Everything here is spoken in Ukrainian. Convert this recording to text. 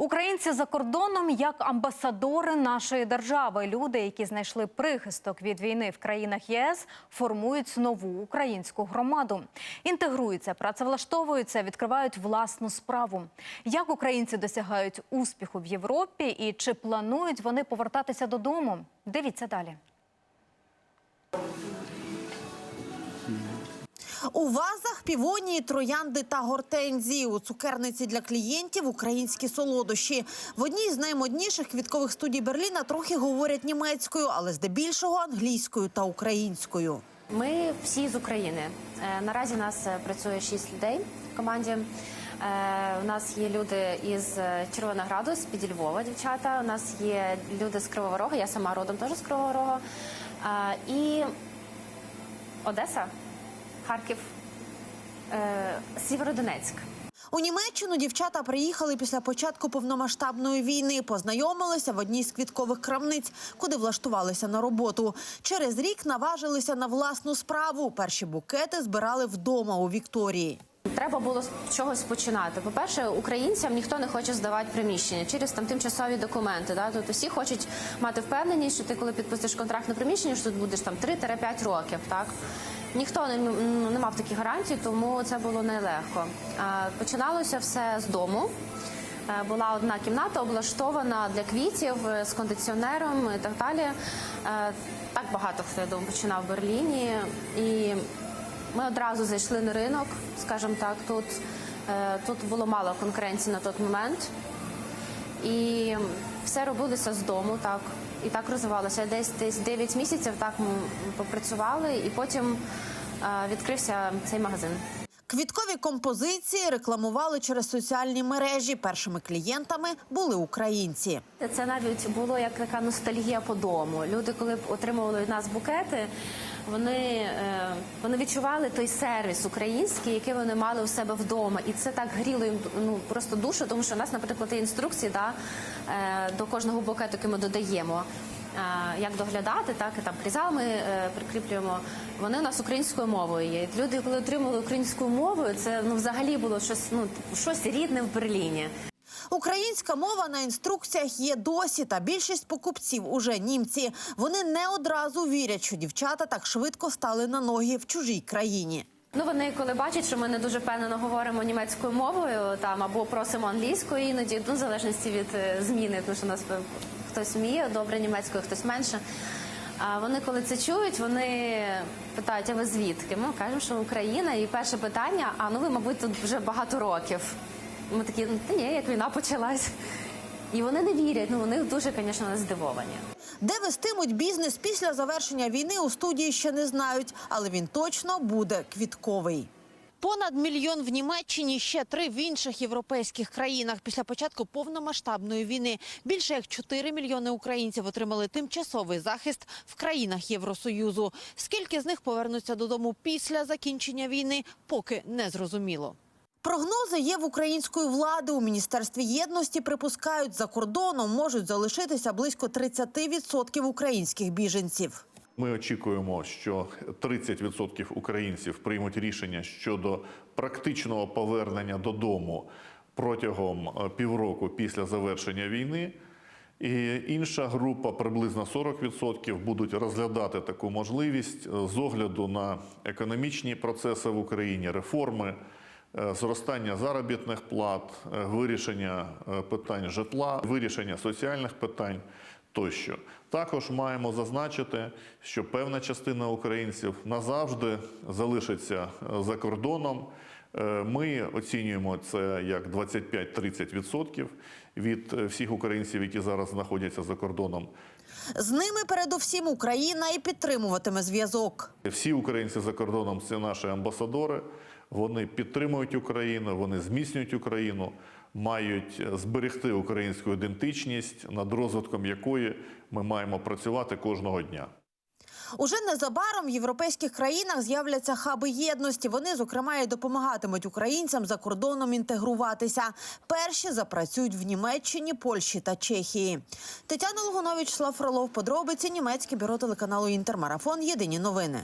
Українці за кордоном як амбасадори нашої держави. Люди, які знайшли прихисток від війни в країнах ЄС, формують нову українську громаду. Інтегруються, працевлаштовуються, відкривають власну справу. Як українці досягають успіху в Європі і чи планують вони повертатися додому? Дивіться далі. У вазах півонії, троянди та гортензії. У цукерниці для клієнтів українські солодощі. В одній з наймодніших квіткових студій Берліна трохи говорять німецькою, але здебільшого англійською та українською. Ми всі з України. Е, Наразі нас е, працює шість людей в команді. Е, У нас є люди із Червонограду, з під Львова, дівчата. У нас є люди з Кривого Рога, я сама родом теж з Кривого Рога. І Одеса, Харків, е, Сєвєродонецьк. У Німеччину дівчата приїхали після початку повномасштабної війни. Познайомилися в одній з квіткових крамниць, куди влаштувалися на роботу. Через рік наважилися на власну справу. Перші букети збирали вдома у Вікторії. Треба було з чогось починати. По-перше, українцям ніхто не хоче здавати приміщення через там тимчасові документи. Да? Тобто всі хочуть мати впевненість, що ти, коли підписуєш контракт на приміщення, що тут будеш там 3-5 років. Так ніхто не, ну, не мав такі гарантії, тому це було нелегко. Починалося все з дому. Е, Була одна кімната облаштована для квітів е, з кондиціонером і так далі. Е, Так багато хто я думаю, починав в Берліні. І ми одразу зайшли на ринок, скажімо так. Тут, тут було мало конкуренції на той момент. І все робилося з дому, так. І так розвивалося. Десь десь 9 місяців так ми попрацювали, і потім е, відкрився цей магазин. Квіткові композиції рекламували через соціальні мережі. Першими клієнтами були українці. Це навіть було як така ностальгія по дому. Люди, коли отримували від нас букети, вони, е, вони відчували той сервіс український, який вони мали у себе вдома. І це так гріло їм ну, просто душу, тому що у нас, наприклад, є інструкції да, е, до кожного букету, який ми додаємо. е, Як доглядати, так і там крізалми е, прикріплюємо. Вони у нас українською мовою є. Люди, коли отримали українською мовою, це ну взагалі було щось ну щось рідне в Берліні. Українська мова на інструкціях є досі, та більшість покупців уже німці. Вони не одразу вірять, що дівчата так швидко стали на ноги в чужій країні. Ну вони коли бачать, що ми не дуже впевнено говоримо німецькою мовою, там або просимо англійською, іноді ну в залежності від е, зміни, тому що нас е, хтось вміє добре німецькою, хтось менше. А вони, коли це чують, вони питають, а ви звідки? Ми кажемо, що Україна, і перше питання: а ну ви, мабуть, тут вже багато років. Ми такі, ну та ні, як війна почалась. І вони не вірять. Ну вони дуже, звісно, здивовані. Де вестимуть бізнес після завершення війни у студії ще не знають, але він точно буде квітковий. Понад мільйон в Німеччині, ще три в інших європейських країнах. Після початку повномасштабної війни більше як 4 мільйони українців отримали тимчасовий захист в країнах Євросоюзу. Скільки з них повернуться додому після закінчення війни, поки не зрозуміло. Прогнози є в української влади. У міністерстві єдності припускають, за кордоном можуть залишитися близько 30% українських біженців. Ми очікуємо, що 30% українців приймуть рішення щодо практичного повернення додому протягом е, півроку після завершення війни. І інша група, приблизно 40%, будуть розглядати таку можливість е, з огляду на економічні процеси в Україні, реформи, зростання заробітних плат, е, вирішення е, питань житла, вирішення соціальних питань тощо. Також маємо зазначити, що певна частина українців назавжди залишиться е, за кордоном. Е, Ми оцінюємо це як 25-30% від е, всіх українців, які зараз знаходяться за кордоном. З ними передусім Україна і підтримуватиме зв'язок. Всі українці за кордоном це наші амбасадори. Вони підтримують Україну, вони зміцнюють Україну, мають зберегти українську ідентичність, над розвитком якої ми маємо працювати кожного дня. Уже незабаром в європейських країнах з'являться хаби єдності. Вони, зокрема, і допомагатимуть українцям за кордоном інтегруватися. Перші запрацюють в Німеччині, Польщі та Чехії. Тетяна Лугунович, Слав Фролов, подробиці німецьке бюро телеканалу Інтермарафон. Єдині новини.